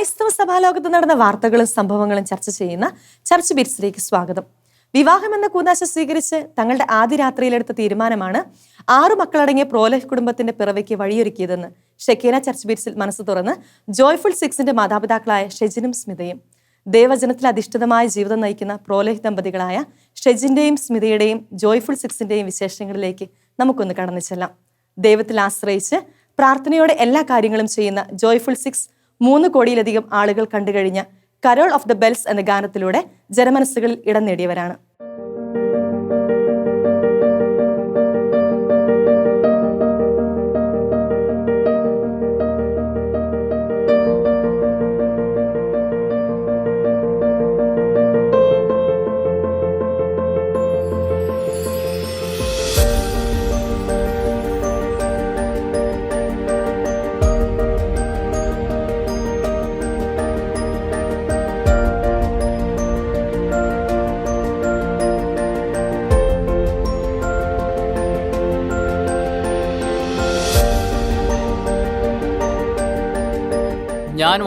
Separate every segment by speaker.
Speaker 1: ക്രൈസ്തവ സഭാലോകത്ത് നടന്ന വാർത്തകളും സംഭവങ്ങളും ചർച്ച ചെയ്യുന്ന ചർച്ച് ബിറ്റ്സിലേക്ക് സ്വാഗതം. വിവാഹം എന്ന കൂതാശ സ്വീകരിച്ച് തങ്ങളുടെ ആദ്യ രാത്രിയിലെടുത്ത തീരുമാനമാണ് ആറു മക്കളടങ്ങിയ പ്രോലൈഫ് കുടുംബത്തിന്റെ പിറവയ്ക്ക് വഴിയൊരുക്കിയതെന്ന് ഷെക്കേന ചർച്ച് ബിറ്റ്സിൽ മനസ്സ് തുറന്ന് ജോയ്ഫുൾ സിക്സിന്റെ മാതാപിതാക്കളായ ഷെജിനും സ്മിതയും. ദേവജനത്തിൽ അധിഷ്ഠിതമായ ജീവിതം നയിക്കുന്ന പ്രോലൈഫ് ദമ്പതികളായ ഷെജിന്റെയും സ്മിതയുടെയും ജോയ്ഫുൾ സിക്സിന്റെയും വിശേഷങ്ങളിലേക്ക് നമുക്കൊന്ന് കടന്നു ചെല്ലാം. ദൈവത്തിൽ ആശ്രയിച്ച് പ്രാർത്ഥനയോടെ എല്ലാ കാര്യങ്ങളും ചെയ്യുന്ന ജോയ്ഫുൾ സിക്സ് മൂന്ന് കോടിയിലധികം ആളുകൾ കണ്ടുകഴിഞ്ഞ കരോൾ ഓഫ് ദ ബെൽസ് എന്ന ഗാനത്തിലൂടെ ജനമനസ്സുകളിൽ ഇടം നേടിയവരാണ്.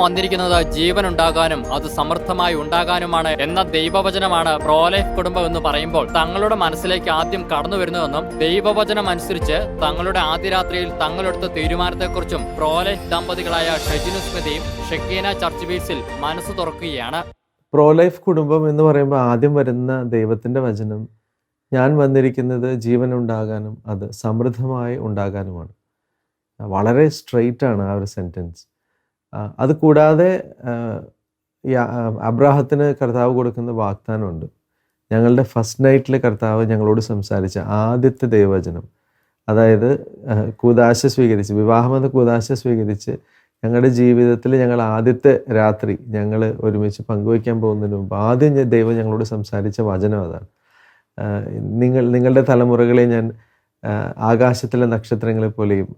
Speaker 2: വന്നിരിക്കുന്നത് ജീവൻ ഉണ്ടാകാനും അത് സമൃദ്ധമായി ഉണ്ടാകാനുമാണ് എന്ന ദൈവവചനമാണ് പ്രോലൈഫ് കുടുംബം എന്ന് പറയുമ്പോൾ തങ്ങളുടെ മനസ്സിലേക്ക് ആദ്യം കടന്നു വരുന്നതെന്നും ദൈവവചനം അനുസരിച്ച് തങ്ങളുടെ ആദ്യ രാത്രിയിൽ തങ്ങളെടുത്ത തീരുമാനത്തെക്കുറിച്ചും പ്രോലൈഫ് ദമ്പതികളായ ഷെജിനു സ്മിതയും ഷെക്കീന ചർച്ച് ബീസിൽ മനസ്സ് തുറക്കുകയാണ്.
Speaker 3: പ്രോലൈഫ് കുടുംബം എന്ന് പറയുമ്പോൾ ആദ്യം വരുന്ന ദൈവത്തിന്റെ വചനം ഞാൻ വന്നിരിക്കുന്നത് ജീവൻ ഉണ്ടാകാനും അത് സമൃദ്ധമായി ഉണ്ടാകാനുമാണ്. വളരെ സ്ട്രെയിറ്റ് ആണ് ആ ഒരു സെന്റൻസ്. അത് കൂടാതെ അബ്രാഹത്തിന് കർത്താവ് കൊടുക്കുന്ന വാഗ്ദാനമുണ്ട്. ഞങ്ങളുടെ ഫസ്റ്റ് നൈറ്റിലെ കർത്താവ് ഞങ്ങളോട് സംസാരിച്ച ആദ്യത്തെ ദൈവവചനം. അതായത് കൂതാശ സ്വീകരിച്ച് വിവാഹം എന്ന കൂദാശ സ്വീകരിച്ച് ഞങ്ങളുടെ ജീവിതത്തിൽ ഞങ്ങൾ ആദ്യത്തെ രാത്രി ഞങ്ങൾ ഒരുമിച്ച് പങ്കുവയ്ക്കാൻ പോകുന്നതിന് മുമ്പ് ആദ്യം ദൈവം ഞങ്ങളോട് സംസാരിച്ച വചനം അതാണ്. നിങ്ങൾ നിങ്ങളുടെ തലമുറകളെ ഞാൻ ആകാശത്തിലെ നക്ഷത്രങ്ങളെ പോലെയും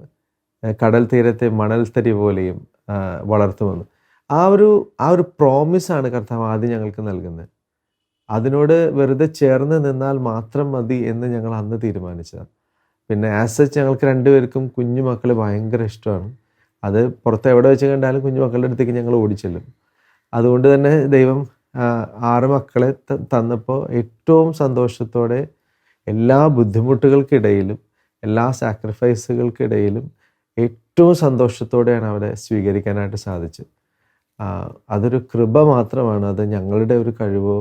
Speaker 3: കടൽ തീരത്തെ മണൽത്തരി പോലെയും വളർത്തുമെന്ന് ആ ഒരു ആ ഒരു പ്രോമിസാണ് കർത്താവ് ആദ്യം ഞങ്ങൾക്ക് നൽകുന്നത്. അതിനോട് വെറുതെ ചേർന്ന് നിന്നാൽ മാത്രം മതി എന്ന് ഞങ്ങൾ അന്ന് തീരുമാനിച്ചതാണ്. പിന്നെ ആസ് സച്ച് ഞങ്ങൾക്ക് രണ്ടുപേർക്കും കുഞ്ഞു മക്കൾ ഭയങ്കര ഇഷ്ടമാണ്. അത് പുറത്ത് എവിടെ വെച്ച് കണ്ടാലും കുഞ്ഞു മക്കളുടെ അടുത്തേക്ക് ഞങ്ങൾ ഓടിച്ചെല്ലും. അതുകൊണ്ട് തന്നെ ദൈവം ആറ് മക്കളെ തന്നപ്പോൾ ഏറ്റവും സന്തോഷത്തോടെ എല്ലാ ബുദ്ധിമുട്ടുകൾക്കിടയിലും എല്ലാ സാക്രിഫൈസുകൾക്കിടയിലും ഏറ്റവും സന്തോഷത്തോടെയാണ് അവരെ സ്വീകരിക്കാനായിട്ട് സാധിച്ചത്. അതൊരു കൃപ മാത്രമാണ്. അത് ഞങ്ങളുടെ ഒരു കഴിവോ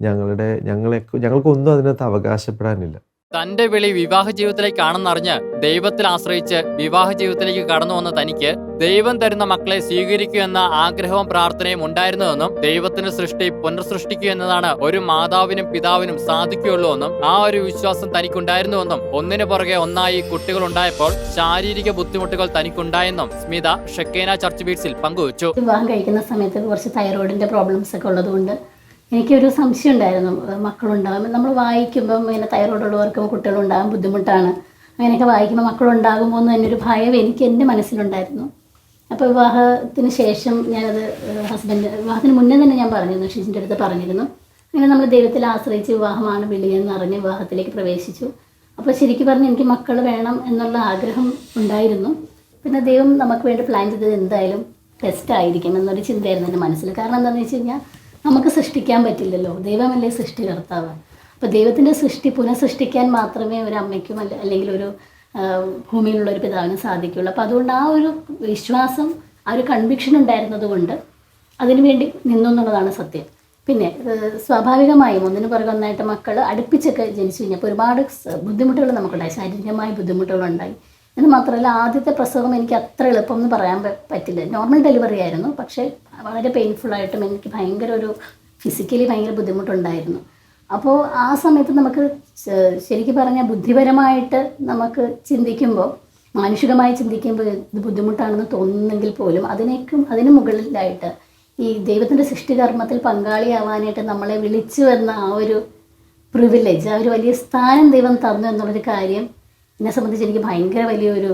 Speaker 3: ഞങ്ങളുടെ ഞങ്ങളെ ഞങ്ങൾക്കൊന്നും അതിനകത്ത് അവകാശപ്പെടാനില്ല.
Speaker 2: തന്റെ വിളി വിവാഹ ജീവിതത്തിലേക്കാണെന്നറിഞ്ഞ് ദൈവത്തിൽ ആശ്രയിച്ച് വിവാഹ ജീവിതത്തിലേക്ക് കടന്നു വന്ന തനിക്ക് ദൈവം തരുന്ന മക്കളെ സ്വീകരിക്കൂ എന്ന ആഗ്രഹവും പ്രാർത്ഥനയും ഉണ്ടായിരുന്നുവെന്നും ദൈവത്തിന്റെ സൃഷ്ടി പുനർസൃഷ്ടിക്കൂ എന്നതാണ് ഒരു മാതാവിനും പിതാവിനും സാധിക്കുകയുള്ളൂ എന്നും ആ ഒരു വിശ്വാസം തനിക്കുണ്ടായിരുന്നുവെന്നും ഒന്നിനു പുറകെ ഒന്നായി കുട്ടികൾ ഉണ്ടായപ്പോൾ ശാരീരിക ബുദ്ധിമുട്ടുകൾ തനിക്കുണ്ടായെന്നും സ്മിത ഷെക്കേന ചർച്ച് ബീറ്റ്സിൽ പങ്കുവച്ചു.
Speaker 4: വിവാഹം കഴിക്കുന്ന സമയത്ത് കുറച്ച് തൈറോയിഡിന്റെ പ്രോബ്ലംസ് ഒക്കെ ഉള്ളതുകൊണ്ട് എനിക്കൊരു സംശയം ഉണ്ടായിരുന്നു. മക്കളുണ്ടാകും നമ്മൾ വായിക്കുമ്പം ഇങ്ങനെ തൈറോയിഡ് ഉള്ളവർക്കും കുട്ടികളുണ്ടാകാൻ ബുദ്ധിമുട്ടാണ്. അങ്ങനെയൊക്കെ വായിക്കുമ്പോൾ മക്കളുണ്ടാകുമ്പോൾ എന്ന് തന്നെ ഒരു ഭയം എനിക്ക് എന്റെ മനസ്സിലുണ്ടായിരുന്നു. അപ്പോൾ വിവാഹത്തിന് ശേഷം ഞാനത് ഹസ്ബൻഡ് വിവാഹത്തിന് മുന്നേ തന്നെ ഞാൻ പറഞ്ഞിരുന്നു ഷീജിന്റെ അടുത്ത് പറഞ്ഞിരുന്നു. അങ്ങനെ നമ്മൾ ദൈവത്തിൽ ആശ്രയിച്ച് വിവാഹമാണ് വിളിയെന്ന് അറിഞ്ഞ് വിവാഹത്തിലേക്ക് പ്രവേശിച്ചു. അപ്പോൾ ശരിക്കും പറഞ്ഞ് എനിക്ക് മക്കൾ വേണം എന്നുള്ള ആഗ്രഹം ഉണ്ടായിരുന്നു. പിന്നെ ദൈവം നമുക്ക് വേണ്ടി പ്ലാൻ ചെയ്തത് എന്തായാലും ബെസ്റ്റ് ആയിരിക്കും എന്നൊരു ചിന്തയായിരുന്നു എന്റെ മനസ്സിൽ. കാരണം എന്താണെന്ന് വെച്ച് കഴിഞ്ഞാൽ നമുക്ക് സൃഷ്ടിക്കാൻ പറ്റില്ലല്ലോ. ദൈവമല്ലേ സൃഷ്ടികർത്താവ്. അപ്പോൾ ദൈവത്തിന്റെ സൃഷ്ടി പുനഃസൃഷ്ടിക്കാൻ മാത്രമേ ഒരു അമ്മയ്ക്കും അല്ല അല്ലെങ്കിൽ ഒരു ഭൂമിയിലുള്ള ഒരു പിതാവിന് സാധിക്കുള്ളൂ അപ്പോൾ അതുകൊണ്ട് ആ ഒരു വിശ്വാസം ആ ഒരു കൺവിക്ഷൻ ഉണ്ടായിരുന്നത് കൊണ്ട് അതിനുവേണ്ടി നിന്നു എന്നുള്ളതാണ് സത്യം. പിന്നെ സ്വാഭാവികമായും ഒന്നിനു പുറകെ ഒന്നായിട്ട് മക്കൾ അടുപ്പിച്ചൊക്കെ ജനിച്ചു കഴിഞ്ഞപ്പോൾ ഒരുപാട് ബുദ്ധിമുട്ടുകൾ നമുക്കുണ്ടായി. ശാരീരികമായ ബുദ്ധിമുട്ടുകളുണ്ടായി എന്ന് മാത്രമല്ല ആദ്യത്തെ പ്രസവം എനിക്ക് അത്ര എളുപ്പം എന്ന് പറയാൻ പറ്റില്ല. നോർമൽ ഡെലിവറി ആയിരുന്നു. പക്ഷേ വളരെ പെയിൻഫുൾ ആയിട്ടും എനിക്ക് ഭയങ്കര ഒരു ഫിസിക്കലി ഭയങ്കര ബുദ്ധിമുട്ടുണ്ടായിരുന്നു. അപ്പോൾ ആ സമയത്ത് നമുക്ക് ശരിക്കും പറഞ്ഞാൽ ബുദ്ധിപരമായിട്ട് നമുക്ക് ചിന്തിക്കുമ്പോൾ മാനുഷികമായി ചിന്തിക്കുമ്പോൾ ഇത് ബുദ്ധിമുട്ടാണെന്ന് തോന്നുന്നെങ്കിൽ പോലും അതിനേക്കും അതിന് മുകളിലായിട്ട് ഈ ദൈവത്തിന്റെ സൃഷ്ടികർമ്മത്തിൽ പങ്കാളിയാവാനായിട്ട് നമ്മളെ വിളിച്ചു എന്ന ആ ഒരു പ്രിവിലേജ് ആ ഒരു വലിയ സ്ഥാനം ദൈവം തന്നു എന്നുള്ളൊരു കാര്യം എന്നെ സംബന്ധിച്ച് എനിക്ക് ഭയങ്കര വലിയൊരു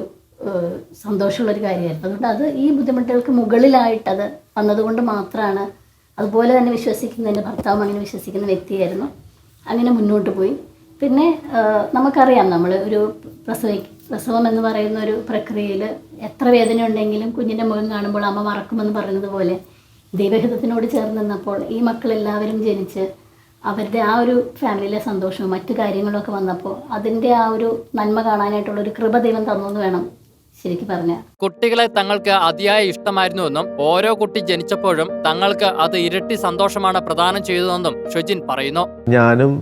Speaker 4: സന്തോഷമുള്ളൊരു കാര്യമായിരുന്നു. അതുകൊണ്ട് അത് ഈ ബുദ്ധിമുട്ടുകൾക്ക് മുകളിലായിട്ട് അത് വന്നതുകൊണ്ട് മാത്രമാണ് അതുപോലെ തന്നെ വിശ്വസിക്കുന്ന എന്റെ ഭർത്താവും അങ്ങനെ വിശ്വസിക്കുന്ന വ്യക്തിയായിരുന്നു. അങ്ങനെ മുന്നോട്ട് പോയി. പിന്നെ നമുക്കറിയാം നമ്മൾ ഒരു പ്രസവി പ്രസവം എന്ന് പറയുന്ന ഒരു പ്രക്രിയയിൽ എത്ര വേദന ഉണ്ടെങ്കിലും കുഞ്ഞിന്റെ മുഖം കാണുമ്പോൾ അമ്മ മറക്കുമെന്ന് പറയുന്നത് പോലെ ദൈവഹിതത്തിനോട് ചേർന്ന് നിന്നപ്പോൾ ഈ മക്കളെല്ലാവരും ജനിച്ച് അവരുടെ ആ ഒരു ഫാമിലിയിലെ സന്തോഷവും മറ്റു കാര്യങ്ങളൊക്കെ വന്നപ്പോൾ അതിന്റെ ആ ഒരു നന്മ കാണാനായിട്ടുള്ള ഒരു കൃപ ദൈവം തന്നു എന്ന് വേണം ശരിക്കും പറഞ്ഞ.
Speaker 2: കുട്ടികളെ തങ്ങൾക്ക് അതിയായ ഇഷ്ടമായിരുന്നുവെന്നും ഓരോ കുട്ടി ജനിച്ചപ്പോഴും തങ്ങൾക്ക് അത് ഇരട്ടി സന്തോഷമാണ് പ്രദാനം ചെയ്തതെന്നും ഷുജിൻ പറയുന്നു.
Speaker 3: ഞാനും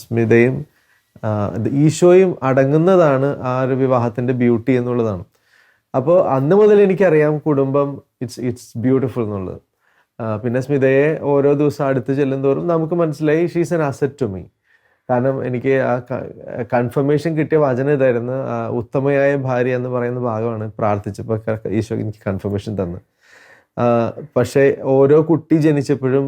Speaker 3: സ്മിതയും ഈശോയും അടങ്ങുന്നതാണ് ആ ഒരു വിവാഹത്തിന്റെ ബ്യൂട്ടി എന്നുള്ളതാണ്. അപ്പോൾ അന്ന് മുതൽ എനിക്കറിയാം കുടുംബം ഇറ്റ്സ് ഇറ്റ്സ് ബ്യൂട്ടിഫുൾ എന്നുള്ളത്. പിന്നെ സ്മിതയെ ഓരോ ദിവസം അടുത്ത് ചെല്ലുന്തോറും നമുക്ക് മനസ്സിലായി she's an asset to me കാരണം എനിക്ക് ആ കൺഫർമേഷൻ കിട്ടിയ വചനം ഇതായിരുന്നു ഉത്തമയായ ഭാര്യ എന്ന് പറയുന്ന ഭാഗമാണ് പ്രാർത്ഥിച്ചപ്പോൾ ഈശോ എനിക്ക് കൺഫർമേഷൻ തന്നു. പക്ഷേ ഓരോ കുട്ടി ജനിച്ചപ്പോഴും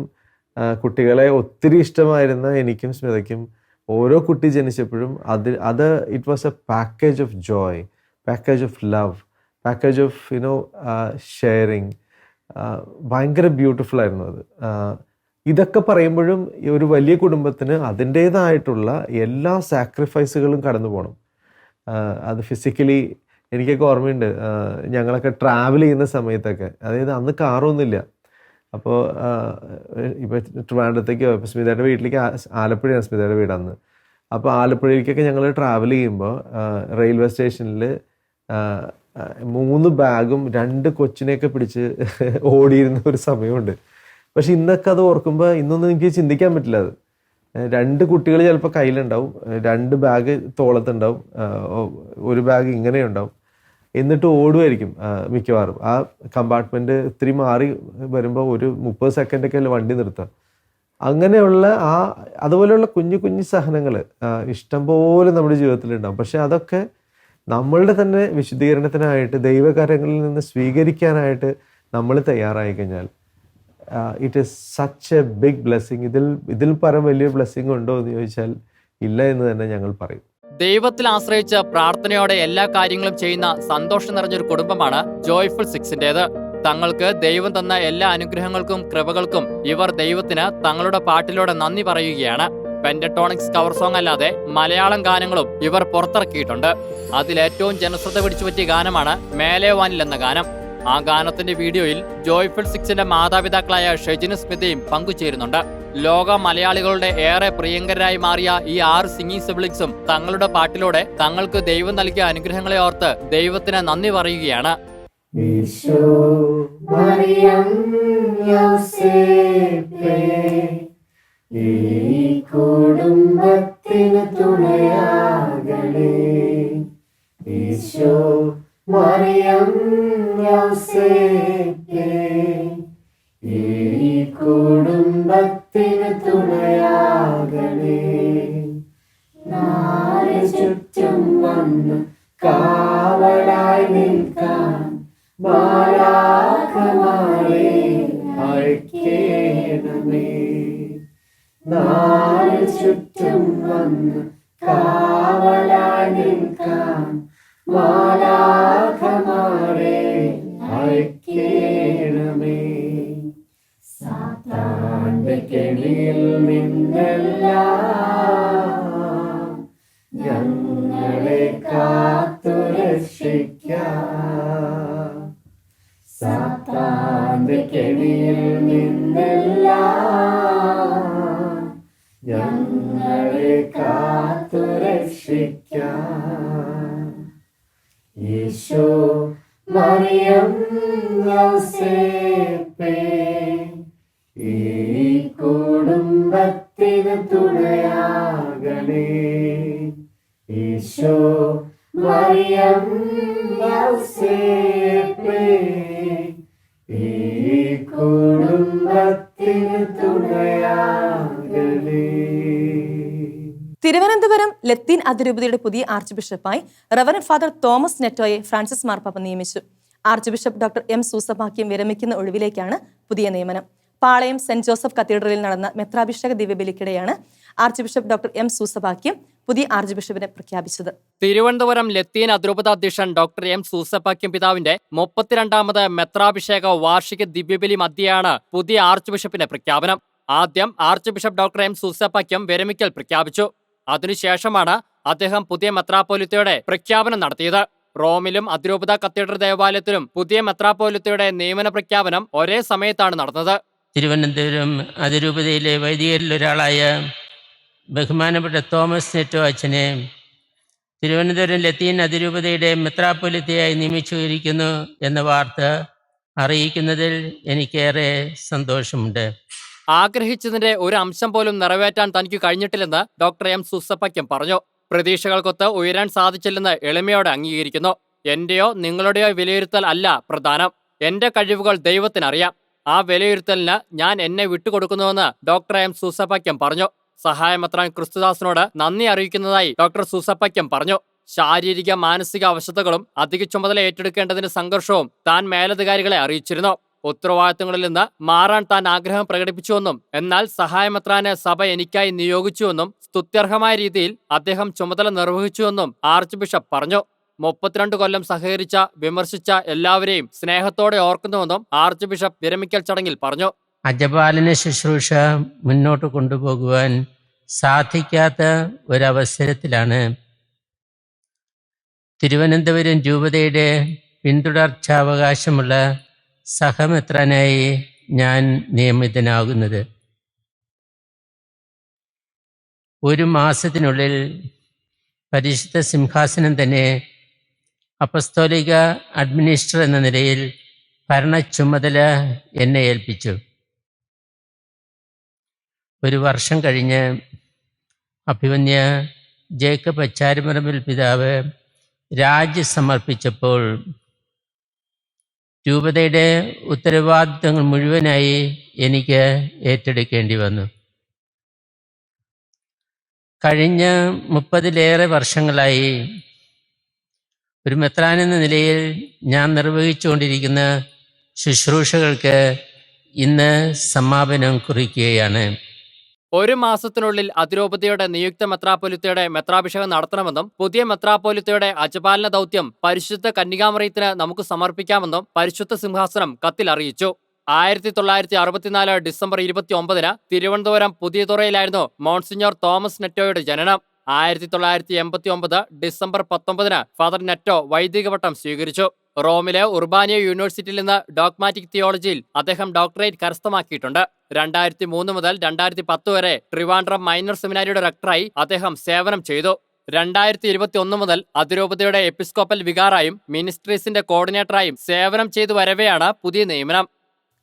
Speaker 3: കുട്ടികളെ ഒത്തിരി ഇഷ്ടമായിരുന്ന എനിക്കും സ്മിതയ്ക്കും ഓരോ കുട്ടി ജനിച്ചപ്പോഴും അത് അത് it was a package of joy package of love package of you know sharing ഭയങ്കര ബ്യൂട്ടിഫുൾ ആയിരുന്നു അത്. ഇതൊക്കെ പറയുമ്പോഴും ഒരു വലിയ കുടുംബത്തിന് അതിന്റേതായിട്ടുള്ള എല്ലാ സാക്രിഫൈസുകളും കടന്നു പോകണം അത് ഫിസിക്കലി എനിക്കൊക്കെ ഓർമ്മയുണ്ട്. ഞങ്ങളൊക്കെ ട്രാവൽ ചെയ്യുന്ന സമയത്തൊക്കെ. അതായത് അന്ന് കാറൊന്നുമില്ല. അപ്പോൾ ഇപ്പോൾ ട്രിവാൻഡ്രത്തേക്ക് ഇപ്പോൾ സ്മിതയുടെ വീട്ടിലേക്ക് ആലപ്പുഴയാണ് സ്മിതയുടെ വീട് അന്ന്. അപ്പോൾ ആലപ്പുഴയിലേക്കൊക്കെ ഞങ്ങൾ ട്രാവൽ ചെയ്യുമ്പോൾ റെയിൽവേ സ്റ്റേഷനിൽ മൂന്ന് ബാഗും രണ്ട് കൊച്ചിനെയൊക്കെ പിടിച്ച് ഓടിയിരുന്ന ഒരു സമയമുണ്ട്. പക്ഷെ ഇന്നൊക്കെ അത് ഓർക്കുമ്പോൾ ഇന്നൊന്നും എനിക്ക് ചിന്തിക്കാൻ പറ്റില്ല അത്. രണ്ട് കുട്ടികൾ ചിലപ്പോൾ കയ്യിലുണ്ടാവും. രണ്ട് ബാഗ് തോളത്തുണ്ടാവും. ഒരു ബാഗ് ഇങ്ങനെ ഉണ്ടാവും എന്നിട്ട് ഓടുമായിരിക്കും മിക്കവാറും. ആ കമ്പാർട്ട്മെന്റ് ഇത്തിരി മാറി വരുമ്പോൾ ഒരു മുപ്പത് സെക്കൻഡൊക്കെ അല്ലേ വണ്ടി നിർത്തുക അങ്ങനെയുള്ള ആ അതുപോലെയുള്ള കുഞ്ഞു കുഞ്ഞു സഹനങ്ങൾ ഇഷ്ടംപോലെ നമ്മുടെ ജീവിതത്തിൽ ഉണ്ടാവും പക്ഷെ അതൊക്കെ നമ്മളുടെ തന്നെ വിശുദ്ധീകരണത്തിനായിട്ട് ദൈവകാര്യങ്ങളിൽ നിന്ന് സ്വീകരിക്കാനായിട്ട് നമ്മൾ തയ്യാറായി കഴിഞ്ഞാൽ it is such a big blessing ഇതിൽ ഇതിൽ പരം വലിയ ബ്ലെസ്സിങ് ഉണ്ടോ എന്ന് ചോദിച്ചാൽ ഇല്ല എന്ന് തന്നെ ഞങ്ങൾ പറയും.
Speaker 2: ദൈവത്തിൽ ആശ്രയിച്ച് പ്രാർത്ഥനയോടെ എല്ലാ കാര്യങ്ങളും ചെയ്യുന്ന സന്തോഷം നിറഞ്ഞൊരു കുടുംബമാണ് ജോയ്ഫുൾ സിക്സിന്റേത് തങ്ങൾക്ക് ദൈവം തന്ന എല്ലാ അനുഗ്രഹങ്ങൾക്കും കൃപകൾക്കും ഇവർ ദൈവത്തിന് തങ്ങളുടെ പാട്ടിലൂടെ നന്ദി പറയുകയാണ്. പെൻഡറ്റോണിക്സ് കവർ സോങ് അല്ലാതെ മലയാളം ഗാനങ്ങളും ഇവർ പുറത്തിറക്കിയിട്ടുണ്ട്. അതിലേറ്റവും ജനശ്രദ്ധ പിടിച്ചു പറ്റിയ ഗാനമാണ് മേലേവാനിൽ എന്ന ഗാനം. ആ ഗാനത്തിന്റെ വീഡിയോയിൽ ജോയ്ഫുൾ സിക്സിന്റെ മാതാപിതാക്കളായ ഷെജിനും സ്മിതയും പങ്കുചേരുന്നുണ്ട്. ലോക മലയാളികളുടെ ഏറെ പ്രിയങ്കരായി മാറിയ ഈ ആറ് സിംഗിങ് സിബ്ലിങ്സും തങ്ങളുടെ പാട്ടിലൂടെ തങ്ങൾക്ക് ദൈവം നൽകിയ അനുഗ്രഹങ്ങളെ ഓർത്ത് ദൈവത്തിന് നന്ദി പറയുകയാണ്.
Speaker 3: ഈശോ മറിയം യൗസേപ്പേ ഈ കുടുംബത്തിന് തുണയാകണേ. നാല് ചുറ്റും വന്ന് കാവലായി നിൽക്കാൻ മാലാഖമാരെ അയക്കേണമേ. നാല് ചുറ്റും വന്ന് കാവലായി നിൽക്കാൻ മാലാഖമാരെ നിന്നെല്ലാം ഞങ്ങളെ കാത്തു രക്ഷിക്കാം സാത്താന്റെ കെണിയിൽ നിന്നെല്ലാം ഞങ്ങളെ കാത്തു രക്ഷിക്കാം ഈശോ മറിയം യൗസേപ്പേ
Speaker 1: തിരുവനന്തപുരം ലത്തീൻ അതിരൂപതയുടെ പുതിയ ആർച്ച് ബിഷപ്പായി റവറൻ ഫാദർ തോമസ് നെറ്റോയെ ഫ്രാൻസിസ് മാർപ്പാപ്പ നിയമിച്ചു. Arch bishop doctor M Soosapakiam വിരമിക്കുന്ന ഒഴിവിലേക്കാണ് പുതിയ നിയമനം. പാളയം സെന്റ് ജോസഫ് കത്തീഡ്രലിൽ നടന്ന മെത്രാഭിഷേക ദിവ്യബലിക്കിടെയാണ് arch bishop doctor M Soosapakiam പുതിയ ആർച്ച് ബിഷപ്പിനെ പ്രഖ്യാപിച്ചത്.
Speaker 2: തിരുവനന്തപുരം ലത്തീൻ അതിരൂപത അധ്യക്ഷൻ ഡോക്ടർ എം സൂസപ്പാക്യം പിതാവിന്റെ മുപ്പത്തിരണ്ടാമത് മെത്രാഭിഷേക വാർഷിക ദിവ്യബലി മധ്യയാണ് പുതിയ ആർച്ച് ബിഷപ്പിന്റെ പ്രഖ്യാപനം. ആദ്യം arch bishop doctor M Soosapakiam വിരമിക്കൽ പ്രഖ്യാപിച്ചു. അതിനുശേഷമാണ് അദ്ദേഹം പുതിയ മെത്രാപ്പോലിത്തയുടെ പ്രഖ്യാപനം നടത്തിയത്. റോമിലും അതിരൂപത കത്തീഡ്രൽ ദേവാലയത്തിലും പുതിയ മെത്രാപ്പോലിത്തയുടെ നിയമന പ്രഖ്യാപനം ഒരേ സമയത്താണ് നടന്നത്.
Speaker 5: തിരുവനന്തപുരം അതിരൂപതയിലെ വൈദികരിൽ ഒരാളായ ബഹുമാനപ്പെട്ട തോമസ് നെറ്റോ അച്ഛനെ തിരുവനന്തപുരം ലത്തീൻ അതിരൂപതയുടെ മെത്രാപ്പൊലിത്തയായി നിയമിച്ചിരിക്കുന്നു എന്ന വാർത്ത അറിയിക്കുന്നതിൽ എനിക്കേറെ സന്തോഷമുണ്ട്.
Speaker 2: ആഗ്രഹിച്ചതിന്റെ ഒരു അംശം പോലും നിറവേറ്റാൻ തനിക്ക് കഴിഞ്ഞിട്ടില്ലെന്ന് ഡോക്ടർ എം സുസപ്പയ്ക്കും പറഞ്ഞു. പ്രതീക്ഷകൾക്കൊത്ത് ഉയരാൻ സാധിച്ചില്ലെന്ന് എളിമയോടെ അംഗീകരിക്കുന്നു. എന്റെയോ നിങ്ങളുടെയോ വിലയിരുത്തൽ അല്ല പ്രധാനം. എന്റെ കഴിവുകൾ ദൈവത്തിനറിയാം. ആ വിലയിരുത്തലിന് ഞാൻ എന്നെ വിട്ടുകൊടുക്കുന്നുവെന്ന് ഡോക്ടർ എം സുസപ്പയ്ക്കും പറഞ്ഞു. സഹായമെത്രാൻ ക്രിസ്തുദാസിനോട് നന്ദി അറിയിക്കുന്നതായി ഡോക്ടർ സുസപ്പയ്ക്കും പറഞ്ഞു. ശാരീരിക മാനസിക അവശതകളും അധിക ചുമതല ഏറ്റെടുക്കേണ്ടതിന്റെ സംഘർഷവും താൻ മേലധികാരികളെ അറിയിച്ചിരുന്നു. ഉത്തരവാദിത്തങ്ങളിൽ നിന്ന് മാറാൻ താൻ ആഗ്രഹം പ്രകടിപ്പിച്ചുവെന്നും എന്നാൽ സഹായമെത്രാന് സഭ എനിക്കായി നിയോഗിച്ചുവെന്നും സ്തുത്യർഹമായ രീതിയിൽ അദ്ദേഹം ചുമതല നിർവഹിച്ചുവെന്നും ആർച്ച് ബിഷപ്പ് പറഞ്ഞു. മുപ്പത്തിരണ്ട് കൊല്ലം സഹകരിച്ച വിമർശിച്ച എല്ലാവരെയും സ്നേഹത്തോടെ ഓർക്കുന്നുവെന്നും ആർച്ച് ബിഷപ്പ് വിരമിക്കൽ ചടങ്ങിൽ പറഞ്ഞു.
Speaker 5: അജപാലിനെ ശുശ്രൂഷ മുന്നോട്ട് കൊണ്ടുപോകുവാൻ സാധിക്കാത്ത ഒരവസരത്തിലാണ് തിരുവനന്തപുരം രൂപതയുടെ പിന്തുടർച്ചാവകാശമുള്ള സഹമെത്രാനായി ഞാൻ നിയമിതനാകുന്നത്. ഒരു മാസത്തിനുള്ളിൽ പരിശുദ്ധ സിംഹാസനം തന്നെ അപ്പസ്തോലിക അഡ്മിനിസ്റ്റർ എന്ന നിലയിൽ ഭരണ ചുമതല എന്നെ ഏൽപ്പിച്ചു. ഒരു വർഷം കഴിഞ്ഞ് അഭിമന്യ ജേക്കബ് അച്ചാരിമറമ്പിൽ പിതാവ് രാജി സമർപ്പിച്ചപ്പോൾ രൂപതയുടെ ഉത്തരവാദിത്തങ്ങൾ മുഴുവനായി എനിക്ക് ഏറ്റെടുക്കേണ്ടി വന്നു. കഴിഞ്ഞ മുപ്പതിലേറെ വർഷങ്ങളായി ഒരു മെത്രാൻ എന്ന നിലയിൽ ഞാൻ നിർവഹിച്ചുകൊണ്ടിരിക്കുന്ന ശുശ്രൂഷകൾക്ക് ഇന്ന് സമാപനം കുറിക്കുകയാണ്.
Speaker 2: ഒരു മാസത്തിനുള്ളിൽ അതിരൂപതയുടെ നിയുക്ത മെത്രാപ്പൊലിത്തയുടെ മെത്രാഭിഷേകം നടത്തണമെന്നും പുതിയ മെത്രാപ്പൊലിത്തയുടെ അജപാലന ദൗത്യം പരിശുദ്ധ കന്യകാമറിയത്തിന് നമുക്ക് സമർപ്പിക്കാമെന്നും പരിശുദ്ധ സിംഹാസനം കത്തിൽ അറിയിച്ചു. ആയിരത്തി തൊള്ളായിരത്തി അറുപത്തിനാല് ഡിസംബർ ഇരുപത്തി ഒമ്പതിന് തിരുവനന്തപുരം പുതിയതുറയിലായിരുന്നു മോൺസിഞ്ഞോർ തോമസ് നെറ്റോയുടെ ജനനം. ആയിരത്തി തൊള്ളായിരത്തി എൺപത്തി ഒമ്പത് ഡിസംബർ പത്തൊമ്പതിന് ഫാദർ നെറ്റോ വൈദികവട്ടം സ്വീകരിച്ചു. റോമിലെ ഉർബാനിയ യൂണിവേഴ്സിറ്റിയിൽ നിന്ന് ഡോഗ്മാറ്റിക് തിയോളജിയിൽ അദ്ദേഹം ഡോക്ടറേറ്റ് കരസ്ഥമാക്കിയിട്ടുണ്ട്. രണ്ടായിരത്തി മൂന്ന് മുതൽ രണ്ടായിരത്തി പത്ത് വരെ ട്രിവാൻഡ്രം മൈനർ സെമിനാരിയുടെ റക്ടറായി അദ്ദേഹം സേവനം ചെയ്തു. രണ്ടായിരത്തി ഇരുപത്തി ഒന്ന് മുതൽ അതിരൂപതയുടെ എപ്പിസ്കോപ്പൽ വികാറായും മിനിസ്ട്രീസിന്റെ കോർഡിനേറ്ററായും സേവനം ചെയ്തു വരവെയാണ് പുതിയ നിയമനം.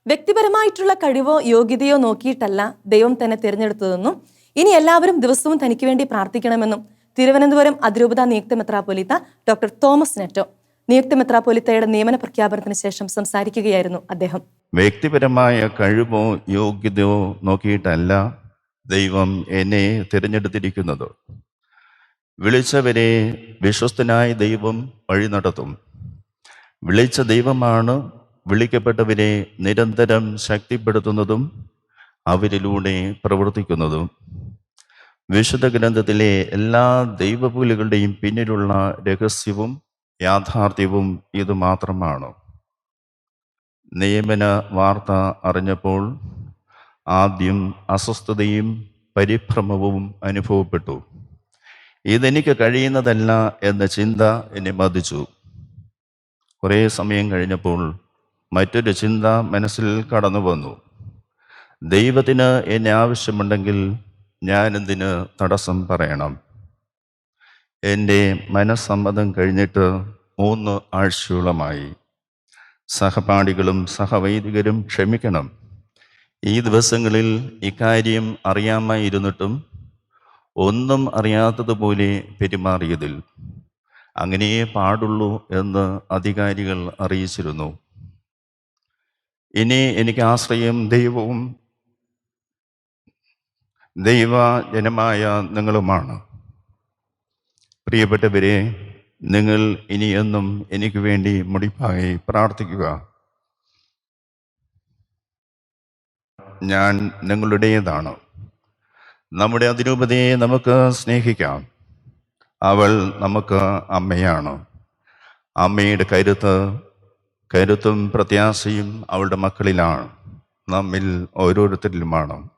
Speaker 1: വ്യക്തിപരമായിട്ടുള്ള കഴിവോ യോഗ്യതയോ നോക്കിയിട്ടല്ല ദൈവം തന്നെ തിരഞ്ഞെടുത്തതെന്നും ഇനി എല്ലാവരും ദിവസവും തനിക്ക് വേണ്ടി പ്രാർത്ഥിക്കണമെന്നും തിരുവനന്തപുരം അതിരൂപത നിയുക്ത മെത്രാപൊലീത്ത ഡോക്ടർ തോമസ് നെറ്റോ. നിയുക്ത മെത്രാപ്പൊലിത്തയുടെ നിയമന പ്രഖ്യാപനത്തിന് ശേഷം സംസാരിക്കുകയായിരുന്നു അദ്ദേഹം.
Speaker 6: വ്യക്തിപരമായ കഴിവോ യോഗ്യതയോ നോക്കിയിട്ടല്ല ദൈവം എന്നെ തിരഞ്ഞെടുത്തിരിക്കുന്നത്. വിളിച്ചവരെ വിശ്വസ്തനായ ദൈവം വഴി നടത്തും. വിളിച്ച ദൈവമാണ് വിളിക്കപ്പെട്ടവരെ നിരന്തരം ശക്തിപ്പെടുത്തുന്നതും അവരിലൂടെ പ്രവർത്തിക്കുന്നതും. വിശുദ്ധ ഗ്രന്ഥത്തിലെ എല്ലാ ദൈവപൂലുകളുടെയും പിന്നിലുള്ള രഹസ്യവും യാഥാർത്ഥ്യവും ഇത് മാത്രമാണ്? നിയമന വാർത്ത അറിഞ്ഞപ്പോൾ ആദ്യം അസ്വസ്ഥതയും പരിഭ്രമവും അനുഭവപ്പെട്ടു. ഇതെനിക്ക് കഴിയുന്നതല്ല എന്ന ചിന്ത എന്നെ ബാധിച്ചു. കുറേ സമയം കഴിഞ്ഞപ്പോൾ മറ്റൊരു ചിന്ത മനസ്സിൽ കടന്നു വന്നു. ദൈവത്തിന് എന്നെ ആവശ്യമുണ്ടെങ്കിൽ ഞാനെന്തിന് തടസ്സം പറയണം? എന്റെ മനസ്സമ്മതം കഴിഞ്ഞിട്ട് മൂന്ന് ആഴ്ചയോളമായി സഹപാഠികളും സഹവൈദികരും ക്ഷമിക്കണം. ഈ ദിവസങ്ങളിൽ ഇക്കാര്യം അറിയാമായിരുന്നിട്ടും ഒന്നും അറിയാത്തതുപോലെ പെരുമാറിയതിൽ അങ്ങനെയേ പാടുള്ളൂ എന്ന് അധികാരികൾ അറിയിച്ചിരുന്നു. ഇനി എനിക്ക് ആശ്രയം ദൈവവും ദൈവജനമായ നിങ്ങളുമാണ്. പ്രിയപ്പെട്ടവരെ നിങ്ങൾ ഇനിയെന്നും എനിക്ക് വേണ്ടി മുടിപ്പായി പ്രാർത്ഥിക്കുക. ഞാൻ നിങ്ങളുടേതാണ്. നമ്മുടെ അതിരൂപതയെ നമുക്ക് സ്നേഹിക്കാം. അവൾ നമുക്ക് അമ്മയാണ്. അമ്മയുടെ കരുത്ത് കരുത്തും പ്രത്യാശയും അവളുടെ മക്കളിലാണ്. നമ്മിൽ ഓരോരുത്തരിലുമാണ്.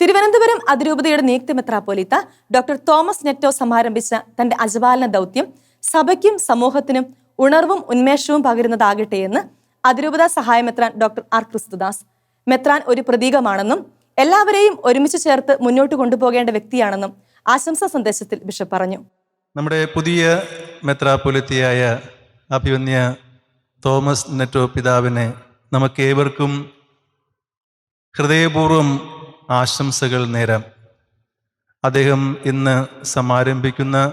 Speaker 1: തിരുവനന്തപുരം അതിരൂപതയുടെ നിയുക്ത മെത്രാപ്പൊലിത്ത ഡോക്ടർ തോമസ് നെറ്റോ സമാരംഭിച്ച തന്റെ അജപാലന ദൗത്യം സഭയ്ക്കും സമൂഹത്തിനും ഉണർവും ഉന്മേഷവും പകരുന്നതാകട്ടെ എന്ന് അതിരൂപത സഹായ മെത്രാൻ ഡോക്ടർ ആർ ക്രിസ്തുദാസ്. മെത്രാൻ ഒരു പ്രതീകമാണെന്നും എല്ലാവരെയും ഒരുമിച്ച് ചേർത്ത് മുന്നോട്ട് കൊണ്ടുപോകേണ്ട വ്യക്തിയാണെന്നും ആശംസാ സന്ദേശത്തിൽ ബിഷപ്പ് പറഞ്ഞു.
Speaker 7: നമ്മുടെ പുതിയ മെത്രാപ്പൊലിത്തിയായ അഭിമന്യ തോമസ് നെറ്റോ പിതാവിനെ നമുക്കേവർക്കും ഹൃദയപൂർവം ആശംസകൾ നേരാം. അദ്ദേഹം ഇന്ന് സമാരംഭിക്കുന്ന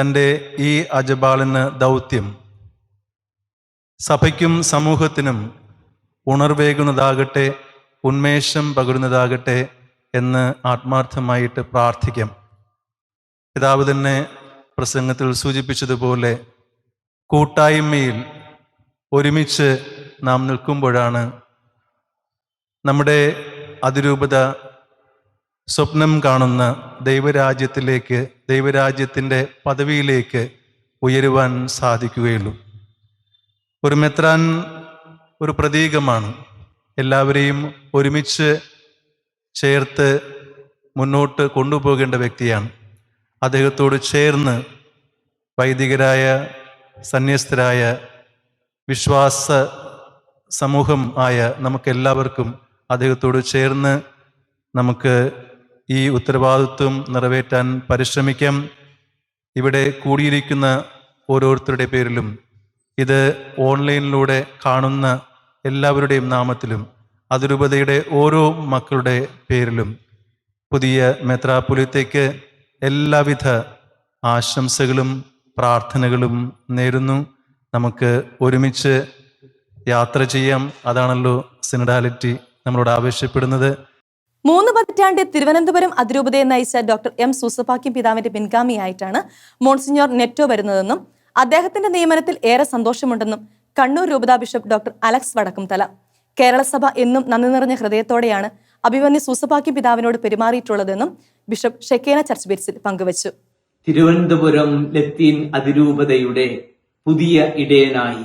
Speaker 7: തന്റെ ഈ അജബാളിന് ദൗത്യം സഭയ്ക്കും സമൂഹത്തിനും ഉണർവേകുന്നതാകട്ടെ ഉന്മേഷം പകരുന്നതാകട്ടെ എന്ന് ആത്മാർത്ഥമായിട്ട് പ്രാർത്ഥിക്കാം. പിതാവ് തന്നെ പ്രസംഗത്തിൽ സൂചിപ്പിച്ചതുപോലെ കൂട്ടായ്മയിൽ ഒരുമിച്ച് നാം നിൽക്കുമ്പോഴാണ് നമ്മുടെ അതിരൂപത സ്വപ്നം കാണുന്ന ദൈവരാജ്യത്തിലേക്ക് ദൈവരാജ്യത്തിന്റെ പദവിയിലേക്ക് ഉയരുവാൻ സാധിക്കുകയുള്ളൂ. ഒരു മെത്രാൻ ഒരു പ്രതീകമാണ്. എല്ലാവരെയും ഒരുമിച്ച് ചേർത്ത് മുന്നോട്ട് കൊണ്ടുപോകേണ്ട വ്യക്തിയാണ്. അദ്ദേഹത്തോട് ചേർന്ന് വൈദികരായ സന്യസ്തരായ വിശ്വാസ സമൂഹം ആയ നമുക്കെല്ലാവർക്കും അദ്ദേഹത്തോട് ചേർന്ന് നമുക്ക് ഈ ഉത്തരവാദിത്വം നിറവേറ്റാൻ പരിശ്രമിക്കാം. ഇവിടെ കൂടിയിരിക്കുന്ന ഓരോരുത്തരുടെ പേരിലും ഇത് ഓൺലൈനിലൂടെ കാണുന്ന എല്ലാവരുടെയും നാമത്തിലും അതിരൂപതയുടെ ഓരോ മക്കളുടെ പേരിലും പുതിയ മെത്രാപുലിത്തേക്ക് എല്ലാവിധ ആശംസകളും പ്രാർത്ഥനകളും നേരുന്നു. നമുക്ക് ഒരുമിച്ച് യാത്ര ചെയ്യാം. അതാണല്ലോ സിനഡാലിറ്റി. നമ്മളോട് ആവശ്യപ്പെടുന്നത്
Speaker 1: മൂന്ന് പതിറ്റാണ്ട് തിരുവനന്തപുരം അതിരൂപതയെ നയിച്ച ഡോക്ടർ എം സൂസപാക്യം പിതാവിന്റെ പിൻഗാമിയായിട്ടാണ് മോൺസിഞ്ഞോർ നെറ്റോ വരുന്നതെന്നും അദ്ദേഹത്തിന്റെ നിയമനത്തിൽ ഏറെ സന്തോഷമുണ്ടെന്നും കണ്ണൂർ രൂപതാ bishop doctor Alex Vadakkumthala. Kerala സഭ എന്നും നന്ദി നിറഞ്ഞ ഹൃദയത്തോടെയാണ് അഭിമന്യു സൂസപാക്യം പിതാവിനോട് പെരുമാറിയിട്ടുള്ളതെന്നും ബിഷപ്പ് ഷെക്കേന ചർച്ച് ബിറ്റ്സിൽ പങ്കുവച്ചു.
Speaker 8: തിരുവനന്തപുരം ലത്തീൻ അതിരൂപതയുടെ പുതിയ ഇടയനായി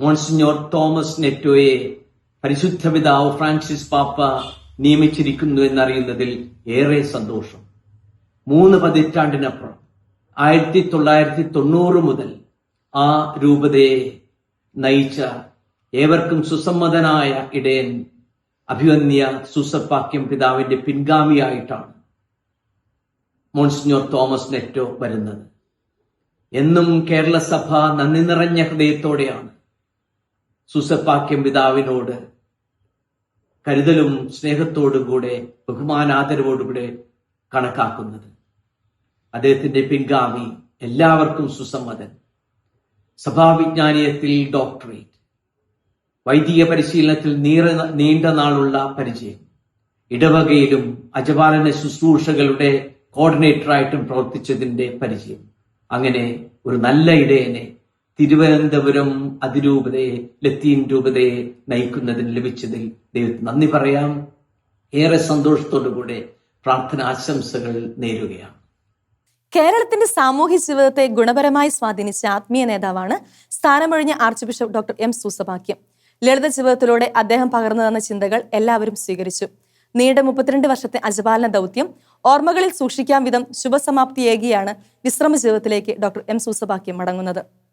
Speaker 8: മോൺസിഞ്ഞോർ തോമസ് നെറ്റോയെ പരിശുദ്ധ പിതാവ് ഫ്രാൻസിസ് പാപ്പ നിയമിച്ചിരിക്കുന്നു എന്നറിയുന്നതിൽ ഏറെ സന്തോഷം. മൂന്ന് പതിറ്റാണ്ടിനപ്പുറം ആയിരത്തി തൊള്ളായിരത്തി തൊണ്ണൂറ് മുതൽ ആ രൂപതയെ നയിച്ച ഏവർക്കും സുസമ്മതനായ ഇടയൻ അഭിവന്യ സുസപ്പാക്യം പിതാവിന്റെ പിൻഗാമിയായിട്ടാണ് മോൺസിഞ്ഞോർ തോമസ് നെറ്റോ വരുന്നത്. എന്നും കേരള സഭ നന്ദി നിറഞ്ഞ ഹൃദയത്തോടെയാണ് സുസപ്പാക്യം പിതാവിനോട് കരുതലും സ്നേഹത്തോടും കൂടെ ബഹുമാനാദരവോടുകൂടെ കണക്കാക്കുന്നത്. അദ്ദേഹത്തിന്റെ പിൻഗാമി എല്ലാവർക്കും സുസമ്മതൻ. സഭാവിജ്ഞാനീയത്തിൽ ഡോക്ടറേറ്റ്. വൈദിക പരിശീലനത്തിൽ നീറ നീണ്ട നാളുള്ള പരിചയം. ഇടവകയിലും അജപാലന ശുശ്രൂഷകളുടെ കോർഡിനേറ്ററായിട്ടും പ്രവർത്തിച്ചതിന്റെ പരിചയം. അങ്ങനെ ഒരു നല്ല ഇടയനെ തിരുവനന്തപുരം അതിരൂപതയെ ലത്തീൻ രൂപതയെ നയിക്കുന്നതിന് ലഭിച്ചതിൽ ദൈവത്തിന് നന്ദി പറയാം. ഏറെ സന്തോഷത്തോടുകൂടെ പ്രാർത്ഥന ആശംസകൾ നേരുകയാണ്.
Speaker 1: കേരളത്തിന്റെ സാമൂഹ്യ ജീവിതത്തെ ഗുണപരമായി സ്വാധീനിച്ച ആത്മീയ നേതാവാണ് സ്ഥാനമൊഴിഞ്ഞ arch bishop doctor M Soosapakiam ലളിത ജീവിതത്തിലൂടെ അദ്ദേഹം പകർന്നു തന്ന ചിന്തകൾ എല്ലാവരും സ്വീകരിച്ചു. നീണ്ട മുപ്പത്തിരണ്ട് വർഷത്തെ അജപാലന ദൗത്യം ഓർമ്മകളിൽ സൂക്ഷിക്കാൻ വിധം ശുഭസമാപ്തിയേകിയാണ് വിശ്രമ ജീവിതത്തിലേക്ക് ഡോക്ടർ എം സൂസപാക്യം മടങ്ങുന്നത്.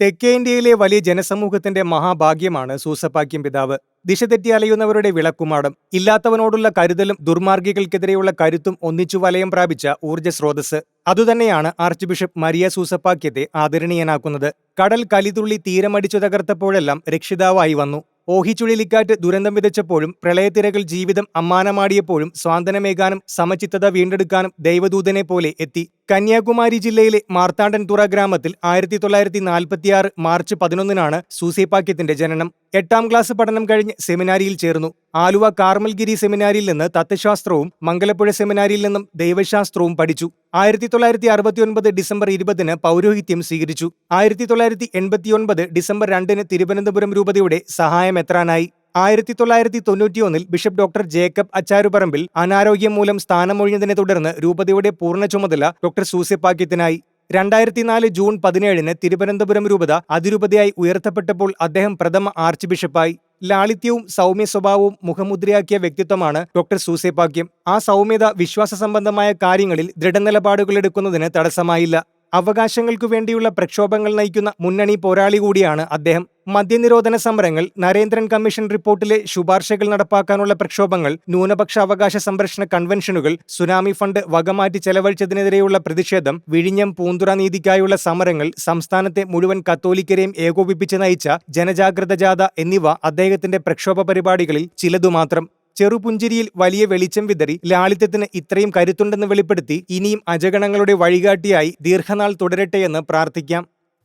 Speaker 9: തെക്കേ ഇന്ത്യയിലെ വലിയ ജനസമൂഹത്തിന്റെ മഹാഭാഗ്യമാണ് സൂസപ്പാക്യം പിതാവ്. ദിശ തെറ്റി അലയുന്നവരുടെ വിളക്കുമാടം. ഇല്ലാത്തവനോടുള്ള കരുതലും ദുർമാർഗികൾക്കെതിരെയുള്ള കരുത്തും ഒന്നിച്ചു വലയം പ്രാപിച്ച ഊർജ സ്രോതസ് അതുതന്നെയാണ് ആർച്ച് ബിഷപ്പ് മരിയ സൂസപ്പാക്യത്തെ ആദരണീയനാക്കുന്നത്. കടൽ കലിതുള്ളി തീരമടിച്ചു തകർത്തപ്പോഴെല്ലാം രക്ഷിതാവായി വന്നു. ഓഹിച്ചുഴലിക്കാറ്റ് ദുരന്തം വിതച്ചപ്പോഴും പ്രളയത്തിരകൾ ജീവിതം അമ്മാനമാടിയപ്പോഴും സ്വാന്തനമേകാനും സമചിത്തത വീണ്ടെടുക്കാനും ദൈവദൂതനെ പോലെ എത്തി. കന്യാകുമാരി ജില്ലയിലെ മാർത്താണ്ഡൻതുറ ഗ്രാമത്തിൽ ആയിരത്തി തൊള്ളായിരത്തി നാൽപ്പത്തിയാറ് മാർച്ച് പതിനൊന്നിനാണ് സൂസേപ്പാക്യത്തിന്റെ ജനനം. എട്ടാം ക്ലാസ് പഠനം കഴിഞ്ഞ് സെമിനാരിയിൽ ചേർന്നു. ആലുവ കാർമൽഗിരി സെമിനാരിയിൽ നിന്ന് തത്വശാസ്ത്രവും മംഗലപ്പുഴ സെമിനാരിയിൽ നിന്നും ദൈവശാസ്ത്രവും പഠിച്ചു. ആയിരത്തി തൊള്ളായിരത്തി അറുപത്തിയൊൻപത് ഡിസംബർ ഇരുപതിന് പൗരോഹിത്യം സ്വീകരിച്ചു. ആയിരത്തി തൊള്ളായിരത്തി എൺപത്തിയൊൻപത് ഡിസംബർ രണ്ടിന് തിരുവനന്തപുരം രൂപതയുടെ സഹായമെത്രാനായി ആയിരത്തി തൊള്ളായിരത്തി തൊണ്ണൂറ്റിയൊന്നിൽ ബിഷപ്പ് ഡോക്ടർ ജേക്കബ് അച്ചാരുപറമ്പിൽ അനാരോഗ്യം മൂലം സ്ഥാനമൊഴിഞ്ഞതിനെ തുടർന്ന് രൂപതയുടെ പൂർണ ചുമതല ഡോക്ടർ സൂസ്യപ്പാക്യത്തിനായി രണ്ടായിരത്തി നാല് ജൂൺ പതിനേഴിന് തിരുവനന്തപുരം രൂപത അതിരൂപതയായി ഉയർത്തപ്പെട്ടപ്പോൾ അദ്ദേഹം പ്രഥമ ആർച്ച് ബിഷപ്പായി. ലാളിത്യവും സൗമ്യ സ്വഭാവവും മുഖമുദ്രയാക്കിയ വ്യക്തിത്വമാണ് ഡോക്ടർ സൂസേപ്പാക്യം ആ സൗമ്യത വിശ്വാസ സംബന്ധമായ കാര്യങ്ങളിൽ ദൃഢനിലപാടുകളെടുക്കുന്നതിന് തടസ്സമായില്ല. അവകാശങ്ങൾക്കു വേണ്ടിയുള്ള പ്രക്ഷോഭങ്ങൾ നയിക്കുന്ന മുന്നണി പോരാളി കൂടിയാണ് അദ്ദേഹം. മദ്യനിരോധന സമരങ്ങൾ നരേന്ദ്രൻ കമ്മീഷൻ റിപ്പോർട്ടിലെ ശുപാർശകൾ നടപ്പാക്കാനുള്ള പ്രക്ഷോഭങ്ങൾ ന്യൂനപക്ഷ അവകാശ സംരക്ഷണ കൺവെൻഷനുകൾ സുനാമി ഫണ്ട് വകമാറ്റി ചെലവഴിച്ചതിനെതിരെയുള്ള പ്രതിഷേധം വിഴിഞ്ഞം പൂന്തുറ നീതിക്കായുള്ള സമരങ്ങൾ സംസ്ഥാനത്തെ മുഴുവൻ കത്തോലിക്കരെയും ഏകോപിപ്പിച്ച് നയിച്ച ജനജാഗ്രത ജാഥ എന്നിവ അദ്ദേഹത്തിന്റെ പ്രക്ഷോഭ പരിപാടികളിൽ ചിലതുമാത്രം ചെറുപുഞ്ചിരിയിൽ വലിയ വെളിച്ചം വിതറി ലാളിത്യത്തിന് ഇത്രയും കരുത്തുണ്ടെന്ന് വെളിപ്പെടുത്തി ഇനിയും അജഗണങ്ങളുടെ വഴികാട്ടിയായി ദീർഘനാൾ തുടരട്ടെ എന്ന് പ്രാർത്ഥിക്കാം.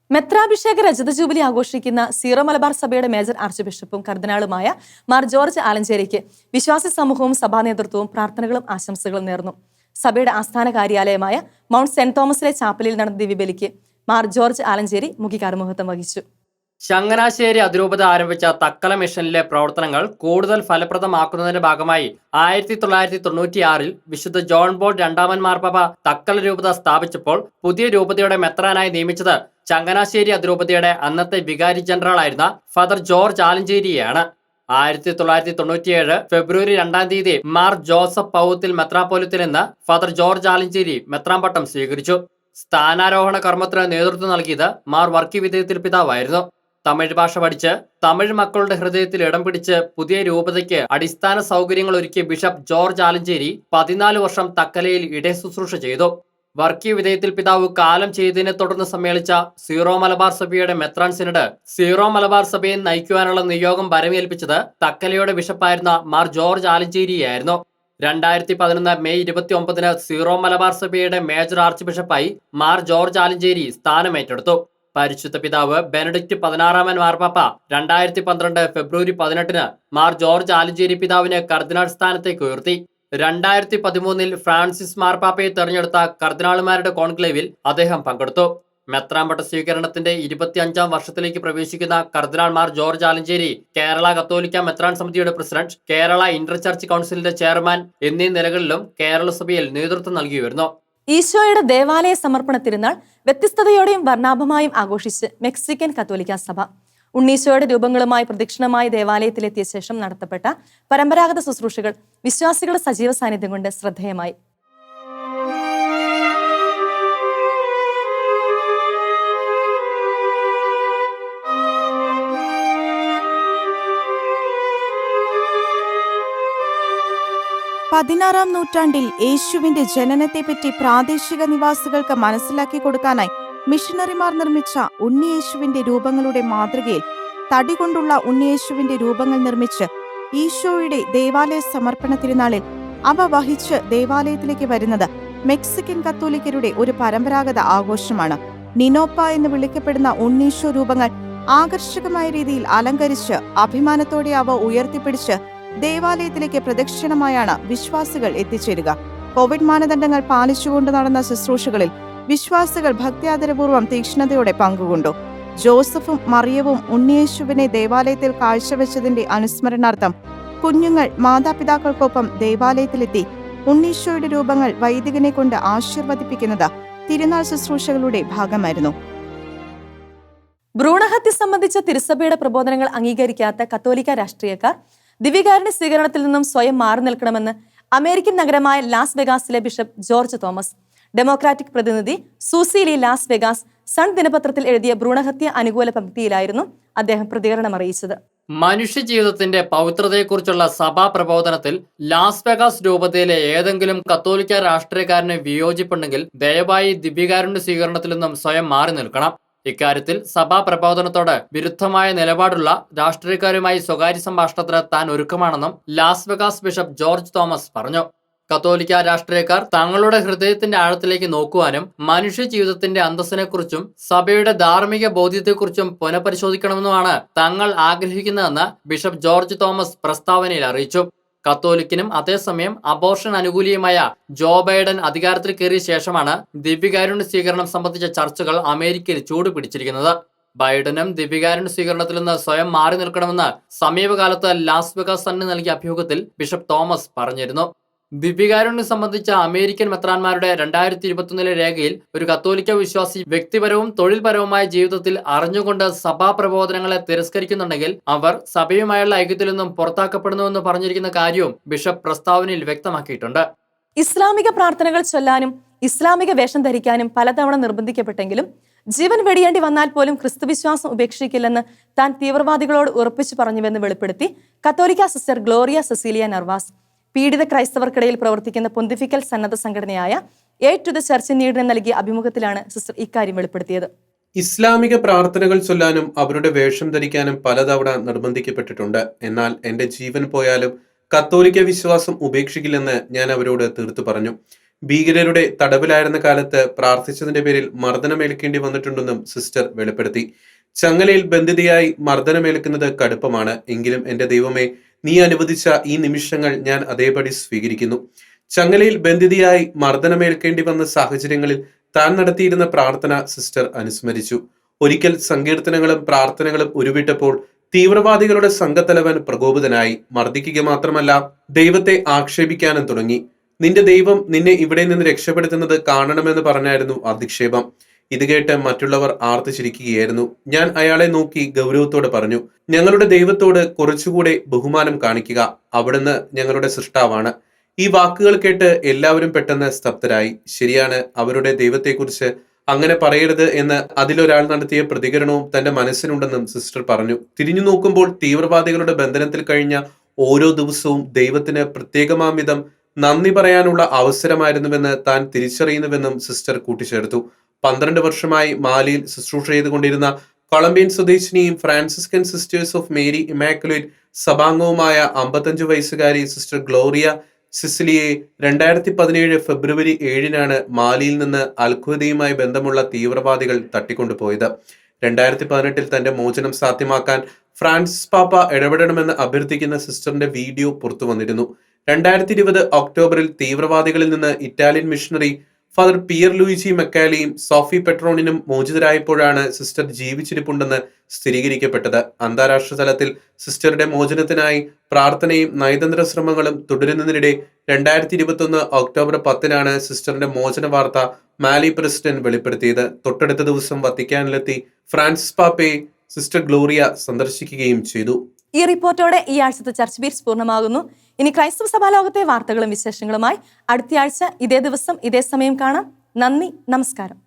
Speaker 1: മെത്രാഭിഷേക രജത ജൂബിലി ആഘോഷിക്കുന്ന സീറോ മലബാർ സഭയുടെ മേജർ ആർച്ച് ബിഷപ്പും കർദിനാളുമായ മാർ ജോർജ് ആലഞ്ചേരിക്ക് വിശ്വാസി സമൂഹവും സഭാ നേതൃത്വവും പ്രാർത്ഥനകളും ആശംസകളും നേർന്നു. സഭയുടെ ആസ്ഥാന കാര്യാലയമായ മൗണ്ട് സെന്റ് തോമസിലെ ചാപ്പലിൽ നടന്ന ദിവ്യബലിക്ക് മാർ ജോർജ് ആലഞ്ചേരി മുഖ്യ കാർമുഹത്വം വഹിച്ചു.
Speaker 2: ചങ്ങനാശ്ശേരി അതിരൂപത ആരംഭിച്ച തക്കല മിഷനിലെ പ്രവർത്തനങ്ങൾ കൂടുതൽ ഫലപ്രദമാക്കുന്നതിന്റെ ഭാഗമായി ആയിരത്തി തൊള്ളായിരത്തി തൊണ്ണൂറ്റിയാറിൽ വിശുദ്ധ ജോൺ ബോൾ രണ്ടാമൻ മാർപ്പാപ്പ തക്കല രൂപത സ്ഥാപിച്ചപ്പോൾ പുതിയ രൂപതയുടെ മെത്രാനായി നിയമിച്ചത് ചങ്ങനാശ്ശേരി അതിരൂപതയുടെ അന്നത്തെ വികാരി ജനറൽ ആയിരുന്ന ഫാദർ ജോർജ് ആലഞ്ചേരിയാണ് ആയിരത്തി തൊള്ളായിരത്തി തൊണ്ണൂറ്റിയേഴ് ഫെബ്രുവരി രണ്ടാം തീയതി മാർ ജോസഫ് പൗത്തിൽ മെത്രാപോലത്തിൽ നിന്ന് ഫാദർ ജോർജ് ആലഞ്ചേരി മെത്രാമ്പട്ടം സ്വീകരിച്ചു. സ്ഥാനാരോഹണ കർമ്മത്തിന് നേതൃത്വം നൽകിയത് മാർ വർക്കി വിദ്യത്തിൽ പിതാവായിരുന്നു. തമിഴ് ഭാഷ പഠിച്ച് തമിഴ് മക്കളുടെ ഹൃദയത്തിൽ ഇടം പിടിച്ച് പുതിയ രൂപതയ്ക്ക് അടിസ്ഥാന സൗകര്യങ്ങൾ ഒരുക്കിയ ബിഷപ്പ് ജോർജ് ആലഞ്ചേരി പതിനാല് വർഷം തക്കലയിൽ ഇടയ ശുശ്രൂഷ ചെയ്തു. വർക്കി വിധേയത്തിൽ പിതാവ് കാലം ചെയ്തതിനെ തുടർന്ന് സമ്മേളിച്ച സീറോ മലബാർ സഭയുടെ മെത്രാൻ സിനഡ് സീറോ മലബാർ സഭയെ നയിക്കുവാനുള്ള നിയോഗം വരമേൽപ്പിച്ചത് തക്കലയുടെ ബിഷപ്പായിരുന്ന മാർ ജോർജ് ആലഞ്ചേരിയായിരുന്നു. രണ്ടായിരത്തി പതിനൊന്ന് മെയ് ഇരുപത്തി ഒമ്പതിന് സീറോ മലബാർ സഭയുടെ മേജർ ആർച്ച് ബിഷപ്പായി മാർ ജോർജ് ആലഞ്ചേരി സ്ഥാനമേറ്റെടുത്തു പരിശുദ്ധ പിതാവ് ബെനഡിക്റ്റ് പതിനാറാമൻ മാർപ്പാപ്പ രണ്ടായിരത്തി പന്ത്രണ്ട് ഫെബ്രുവരി പതിനെട്ടിന് മാർ ജോർജ് ആലഞ്ചേരി പിതാവിനെ കർദിനാൾ സ്ഥാനത്തേക്ക് ഉയർത്തി. രണ്ടായിരത്തി പതിമൂന്നിൽ ഫ്രാൻസിസ് മാർപ്പാപ്പയെ തെരഞ്ഞെടുത്ത കർദിനാളുമാരുടെ കോൺക്ലേവിൽ അദ്ദേഹം പങ്കെടുത്തു. മെത്രാമ്പട്ട സ്വീകരണത്തിന്റെ ഇരുപത്തിയഞ്ചാം വർഷത്തിലേക്ക് പ്രവേശിക്കുന്ന കർദിനാൾ മാർ ജോർജ് ആലഞ്ചേരി കേരള കത്തോലിക്ക മെത്രാൻ സമിതിയുടെ പ്രസിഡന്റ് കേരള ഇന്റർ ചർച്ച് കൗൺസിലിന്റെ ചെയർമാൻ എന്നീ നിലകളിലും കേരള സഭയിൽ നേതൃത്വം നൽകി വരുന്നു
Speaker 1: ഈശോയുടെ ദേവാലയ സമർപ്പണ തിരുനാൾ വ്യത്യസ്തതയോടെയും വർണാഭമായും ആഘോഷിച്ച് മെക്സിക്കൻ കത്തോലിക്ക സഭ. ഉണ്ണീശോയുടെ രൂപങ്ങളുമായി പ്രദക്ഷിണമായി ദേവാലയത്തിലെത്തിയ ശേഷം നടത്തപ്പെട്ട പരമ്പരാഗത ശുശ്രൂഷകൾ വിശ്വാസികളുടെ സജീവ സാന്നിധ്യം കൊണ്ട് ശ്രദ്ധേയമായി.
Speaker 10: പതിനാറാം നൂറ്റാണ്ടിൽ യേശുവിന്റെ ജനനത്തെപ്പറ്റി പ്രാദേശിക നിവാസികൾക്ക് മനസ്സിലാക്കി കൊടുക്കാനായി മിഷണറിമാർ നിർമ്മിച്ച ഉണ്ണിയേശുവിന്റെ രൂപങ്ങളുടെ മാതൃകയിൽ തടി കൊണ്ടുള്ള ഉണ്ണിയേശുവിന്റെ രൂപങ്ങൾ നിർമ്മിച്ച് ഈശോയുടെ ദേവാലയ സമർപ്പണ തിരുനാളിൽ അവ വഹിച്ച് ദേവാലയത്തിലേക്ക് വരുന്നത് മെക്സിക്കൻ കത്തോലിക്കരുടെ ഒരു പരമ്പരാഗത ആഘോഷമാണ്. നിനോപ്പ എന്ന് വിളിക്കപ്പെടുന്ന ഉണ്ണീശോ രൂപങ്ങൾ ആകർഷകമായ രീതിയിൽ അലങ്കരിച്ച് അഭിമാനത്തോടെ അവ ഉയർത്തിപ്പിടിച്ച് ദേവാലയത്തിലേക്ക് പ്രദക്ഷിണമായാണ് വിശ്വാസികൾ എത്തിച്ചേരുക. കോവിഡ് മാനദണ്ഡങ്ങൾ പാലിച്ചുകൊണ്ട് നടന്ന ശുശ്രൂഷകളിൽ വിശ്വാസികൾ ഭക്ത്യാദരപൂർവം തീക്ഷ്ണതയോടെ പങ്കുകൊണ്ടു. ജോസഫും മറിയവും ഉണ്ണിയേശുവിനെ ദേവാലയത്തിൽ കാഴ്ചവെച്ചതിന്റെ അനുസ്മരണാർത്ഥം കുഞ്ഞുങ്ങൾ മാതാപിതാക്കൾക്കൊപ്പം ദേവാലയത്തിലെത്തി ഉണ്ണീശോയുടെ രൂപങ്ങൾ വൈദികനെ കൊണ്ട് ആശീർവദിപ്പിക്കുന്നത് തിരുനാൾ ശുശ്രൂഷകളുടെ ഭാഗമായിരുന്നു.
Speaker 1: ഭ്രൂണഹത്യ സംബന്ധിച്ച തിരുസഭയുടെ പ്രബോധനങ്ങൾ അംഗീകരിക്കാത്ത കത്തോലിക്ക രാഷ്ട്രീയക്കാർ ദിവ്യകാരുണ്യ സ്വീകരണത്തിൽ നിന്നും സ്വയം മാറി നിൽക്കണമെന്ന് അമേരിക്കൻ നഗരമായ ലാസ് വെഗാസിലെ ബിഷപ്പ് ജോർജ് തോമസ് ഡെമോക്രാറ്റിക് പ്രതിനിധി Susie Lee Las Vegas Sun ദിനപത്രത്തിൽ എഴുതിയ ഭ്രൂണഹത്യ അനുകൂല പങ്ക്തിയിലായിരുന്നു അദ്ദേഹം പ്രതികരണം അറിയിച്ചത്.
Speaker 2: മനുഷ്യ ജീവിതത്തിന്റെ പവിത്രതയെക്കുറിച്ചുള്ള സഭാ പ്രബോധനത്തിൽ ലാസ് വെഗാസ് രൂപതയിലെ ഏതെങ്കിലും കത്തോലിക്ക രാഷ്ട്രീയക്കാരന് വിയോജിപ്പുണ്ടെങ്കിൽ ദയവായി ദിവ്യകാരുടെ സ്വീകരണത്തിൽ നിന്നും സ്വയം മാറി നിൽക്കണം. ഇക്കാര്യത്തിൽ സഭാ പ്രബോധനത്തോട് വിരുദ്ധമായ നിലപാടുള്ള രാഷ്ട്രീയക്കാരുമായി സ്വകാര്യ സംഭാഷണത്തിന് താൻ ഒരുക്കമാണെന്നും Las Vegas bishop George Thomas പറഞ്ഞു. കത്തോലിക്ക രാഷ്ട്രീയക്കാർ തങ്ങളുടെ ഹൃദയത്തിന്റെ ആഴത്തിലേക്ക് നോക്കുവാനും മനുഷ്യ ജീവിതത്തിന്റെ അന്തസ്സിനെക്കുറിച്ചും സഭയുടെ ധാർമ്മിക ബോധ്യത്തെക്കുറിച്ചും പുനഃപരിശോധിക്കണമെന്നുമാണ് തങ്ങൾ ആഗ്രഹിക്കുന്നതെന്ന് ബിഷപ്പ് ജോർജ് തോമസ് പ്രസ്താവനയിൽ അറിയിച്ചു. കത്തോലിക്കനും അതേസമയം അബോർഷൻ അനുകൂലിയുമായ ജോ ബൈഡൻ അധികാരത്തിൽ കയറിയ ശേഷമാണ് ദിവ്യകാരുണ്യ സ്വീകരണം സംബന്ധിച്ച ചർച്ചകൾ അമേരിക്കയിൽ ചൂട് പിടിച്ചിരിക്കുന്നത് ബൈഡനും ദിവ്യകാരുണ്യ സ്വീകരണത്തിൽ നിന്ന് സ്വയം മാറി നിൽക്കണമെന്ന് സമീപകാലത്ത് ലാസ് വെഗാസ് തന്നെ നൽകിയ അഭിമുഖത്തിൽ ബിഷപ്പ് തോമസ് പറഞ്ഞിരുന്നു. ദിവ്യകാരുണ്യം സംബന്ധിച്ച അമേരിക്കൻ മെത്രാന്മാരുടെ രണ്ടായിരത്തി ഇരുപത്തൊന്നിലെ രേഖയിൽ ഒരു കത്തോലിക്ക വിശ്വാസി വ്യക്തിപരവും തൊഴിൽപരവുമായ ജീവിതത്തിൽ അറിഞ്ഞുകൊണ്ട് സഭാ പ്രബോധനങ്ങളെ തിരസ്കരിക്കുന്നുണ്ടെങ്കിൽ അവർ സഭയുമായുള്ള ഐക്യത്തിൽ നിന്നും പുറത്താക്കപ്പെടുന്നുവെന്ന് പറഞ്ഞിരിക്കുന്ന കാര്യവും ബിഷപ്പ് പ്രസ്താവനയിൽ വ്യക്തമാക്കിയിട്ടുണ്ട്.
Speaker 1: ഇസ്ലാമിക പ്രാർത്ഥനകൾ ചൊല്ലാനും ഇസ്ലാമിക വേഷം ധരിക്കാനും പലതവണ നിർബന്ധിക്കപ്പെട്ടെങ്കിലും ജീവൻ വെടിയേണ്ടി വന്നാൽ പോലും ക്രിസ്തുവിശ്വാസം ഉപേക്ഷിക്കില്ലെന്ന് താൻ തീവ്രവാദികളോട് ഉറപ്പിച്ചു പറഞ്ഞുവെന്ന് വെളിപ്പെടുത്തി കത്തോലിക്ക സിസ്റ്റർ ഗ്ലോറിയ സെസീലിയ നർവാസ് പീഡിത ക്രൈസ്തവർക്കിടയിൽ പ്രവർത്തിക്കുന്ന പൊന്തിഫിക്കൽ സന്നദ്ധ സംഘടനയായ എ ടു ദ ചർച്ച് നീഡിന് നൽകിയ അഭിമുഖത്തിലാണ് സിസ്റ്റർ ഇക്കാര്യം വെളിപ്പെടുത്തിയത്.
Speaker 11: ഇസ്ലാമിക പ്രാർത്ഥനകൾ ചൊല്ലാനും അവരുടെ വേഷം ധരിക്കാനും പലതവണ നിർബന്ധിക്കപ്പെട്ടിട്ടുണ്ട്. എന്നാൽ എന്റെ ജീവൻ പോയാലും കത്തോലിക്ക വിശ്വാസം ഉപേക്ഷിക്കില്ലെന്ന് ഞാൻ അവരോട് തീർത്തു പറഞ്ഞു. ഭീകരരുടെ തടവിലായിരുന്ന കാലത്ത് പ്രാർത്ഥിച്ചതിന്റെ പേരിൽ മർദ്ദനമേൽക്കേണ്ടി വന്നിട്ടുണ്ടെന്നും സിസ്റ്റർ വെളിപ്പെടുത്തി. ചങ്ങലയിൽ ബന്ധിതയായി മർദ്ദനമേൽക്കുന്നത് കടുപ്പമാണ്. എങ്കിലും എന്റെ ദൈവമേ നീ അനുവദിച്ച ഈ നിമിഷങ്ങൾ ഞാൻ അതേപടി സ്വീകരിക്കുന്നു. ചങ്ങലയിൽ ബന്ധിതയായി മർദ്ദനമേൽക്കേണ്ടി വന്ന സാഹചര്യങ്ങളിൽ താൻ നടത്തിയിരുന്ന പ്രാർത്ഥന സിസ്റ്റർ അനുസ്മരിച്ചു. ഒരിക്കൽ സങ്കീർത്തനങ്ങളും പ്രാർത്ഥനകളും ഉരുവിട്ടപ്പോൾ തീവ്രവാദികളുടെ സംഘത്തലവൻ പ്രകോപിതനായി. മർദ്ദിക്കുക മാത്രമല്ല ദൈവത്തെ ആക്ഷേപിക്കാനും തുടങ്ങി. നിന്റെ ദൈവം നിന്നെ ഇവിടെ നിന്ന് രക്ഷപ്പെടുത്തുന്നത് കാണണമെന്ന് പറഞ്ഞായിരുന്നു അധിക്ഷേപം ഇത് കേട്ട് മറ്റുള്ളവർ ആർത്തിച്ചിരിക്കുകയായിരുന്നു. ഞാൻ അയാളെ നോക്കി ഗൗരവത്തോടെ പറഞ്ഞു ഞങ്ങളുടെ ദൈവത്തോട് കുറച്ചുകൂടെ ബഹുമാനം കാണിക്കുക. അവിടുന്ന് ഞങ്ങളുടെ സൃഷ്ടാവാണ്. ഈ വാക്കുകൾ കേട്ട് എല്ലാവരും പെട്ടെന്ന് സ്തബ്ധരായി. ശരിയാണ് അവരുടെ ദൈവത്തെക്കുറിച്ച് അങ്ങനെ പറയരുത് എന്ന് അതിലൊരാൾ നടത്തിയ പ്രതികരണവും തന്റെ മനസ്സിലുണ്ടെന്നും സിസ്റ്റർ പറഞ്ഞു. തിരിഞ്ഞു നോക്കുമ്പോൾ തീവ്രവാദികളുടെ ബന്ധനത്തിൽ കഴിഞ്ഞ ഓരോ ദിവസവും ദൈവത്തിന് പ്രത്യേകമാം വിധം നന്ദി പറയാനുള്ള അവസരമായിരുന്നുവെന്ന് താൻ തിരിച്ചറിയുന്നുവെന്നും സിസ്റ്റർ കൂട്ടിച്ചേർത്തു. പന്ത്രണ്ട് വർഷമായി മാലിയിൽ ശുശ്രൂഷ ചെയ്തുകൊണ്ടിരുന്ന Colombian സ്വദേശിനിയും Franciscan sisters of Mary Immaculate സഭാംഗവുമായ അമ്പത്തഞ്ചു വയസ്സുകാരി സിസ്റ്റർ ഗ്ലോറിയ സിസിലിയെ രണ്ടായിരത്തി പതിനേഴ് ഫെബ്രുവരി ഏഴിനാണ് മാലിയിൽ നിന്ന് അൽഖുദയുമായി ബന്ധമുള്ള തീവ്രവാദികൾ തട്ടിക്കൊണ്ടുപോയത്. രണ്ടായിരത്തി പതിനെട്ടിൽ തന്റെ മോചനം സാധ്യമാക്കാൻ ഫ്രാൻസിസ് പാപ്പ ഇടപെടണമെന്ന് അഭ്യർത്ഥിക്കുന്ന സിസ്റ്ററിന്റെ വീഡിയോ പുറത്തു വന്നിരുന്നു രണ്ടായിരത്തി ഇരുപത് ഒക്ടോബറിൽ തീവ്രവാദികളിൽ നിന്ന് Italian missionary father Pier Luigi മെക്കാലിയും Sophie പെട്രോണിനും മോചിതരായപ്പോഴാണ് സിസ്റ്റർ ജീവിച്ചിരിപ്പുണ്ടെന്ന് സ്ഥിരീകരിക്കപ്പെട്ടത്. അന്താരാഷ്ട്ര തലത്തിൽ സിസ്റ്ററുടെ മോചനത്തിനായി പ്രാർത്ഥനയും നയതന്ത്ര ശ്രമങ്ങളും തുടരുന്നതിനിടെ രണ്ടായിരത്തി ഇരുപത്തൊന്ന് ഒക്ടോബർ പത്തിനാണ് സിസ്റ്ററിന്റെ മോചന വാർത്ത മാലി പ്രസിഡന്റ് വെളിപ്പെടുത്തിയത്. തൊട്ടടുത്ത ദിവസം വത്തിക്കാനിലെത്തി ഫ്രാൻസിസ് പാപ്പയെ സിസ്റ്റർ ഗ്ലോറിയ സന്ദർശിക്കുകയും ചെയ്തു.
Speaker 1: ഈ റിപ്പോർട്ടോടെ ഈ ആഴ്ചത്തെ ചർച്ച് ബീറ്റ്സ് പൂർണമാകുന്നു. ഇനി ക്രൈസ്തവ സഭാലോകത്തെ വാർത്തകളും വിശേഷങ്ങളുമായി അടുത്തയാഴ്ച ഇതേ ദിവസം ഇതേ സമയം കാണാം. നന്ദി നമസ്കാരം.